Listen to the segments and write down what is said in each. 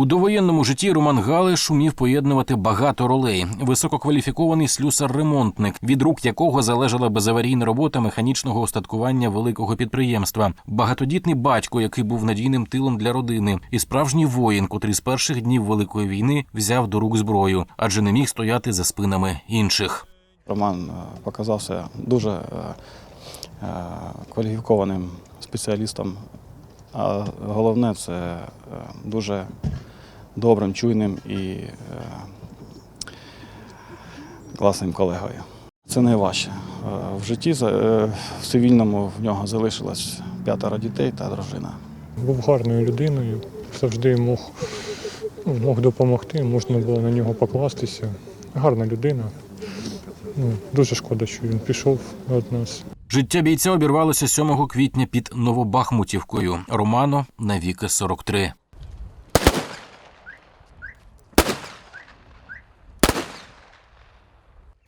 У довоєнному житті Роман Галиш умів поєднувати багато ролей. Висококваліфікований слюсар-ремонтник, від рук якого залежала безаварійна робота механічного остаткування великого підприємства, багатодітний батько, який був надійним тилом для родини, і справжній воїн, котрий з перших днів великої війни взяв до рук зброю, адже не міг стояти за спинами інших. Роман е, показався дуже е, е, кваліфікованим спеціалістом, а головне це дуже добрим, чуйним і е, класним колегою. Це найважче. Е, В житті е, в цивільному в нього залишилось п'ятеро дітей та дружина. Був гарною людиною, завжди мог, ну, мог допомогти, можна було на нього покластися. Гарна людина. Ну, дуже шкода, що він пішов від нас. Життя бійця обірвалося 7 квітня під Новобахмутівкою. Романо навіки 43.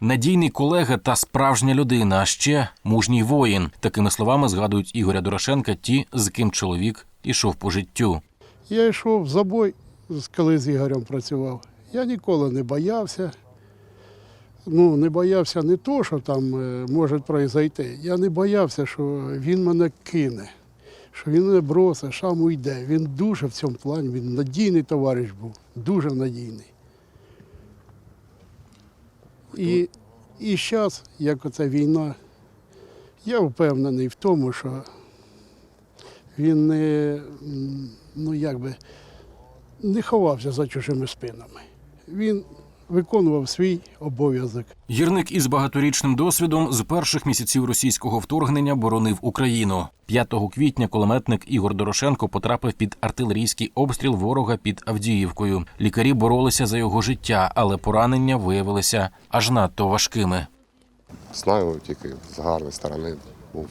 Надійний колега та справжня людина, а ще мужній воїн. Такими словами згадують Ігоря Дорошенка, ті, з ким чоловік ішов по життю. Я йшов в забой, коли з Ігорем працював. Я ніколи не боявся. Ну, не боявся не то, що там е, може пройти. Я не боявся, що він мене кине, що він мене бросить, сам уйде. Він дуже в цьому плані, він надійний товариш був, дуже надійний. І, і зараз, як оця війна, я впевнений в тому, що він не, ну, якби, не ховався за чужими спинами. Він виконував свій обов'язок. Гірник із багаторічним досвідом з перших місяців російського вторгнення боронив Україну. 5 квітня кулеметник Ігор Дорошенко потрапив під артилерійський обстріл ворога під Авдіївкою. Лікарі боролися за його життя, але поранення виявилися аж надто важкими. Знаю тільки з гарної сторони був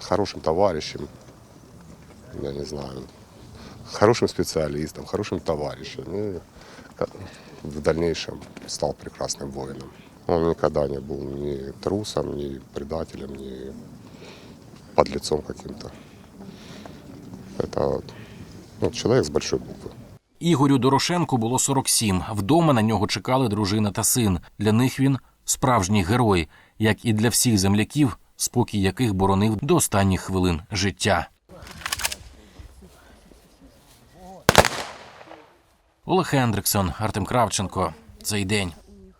хорошим товаришем, я не знаю, хорошим специалистом, хорошим товарищем. И ка- в дальнейшем стал прекрасным воином. Он никогда не был ни трусом, ни предателем, ни подлецом каким-то. Это ну, человек с большой буквы. Ігорю Дорошенку було 47. Вдома на нього чекали дружина та син. Для них він справжній герой, як і для всіх земляків, спокій яких боронив до останніх хвилин життя. Олег Хендриксон, Артем Кравченко. Цей день.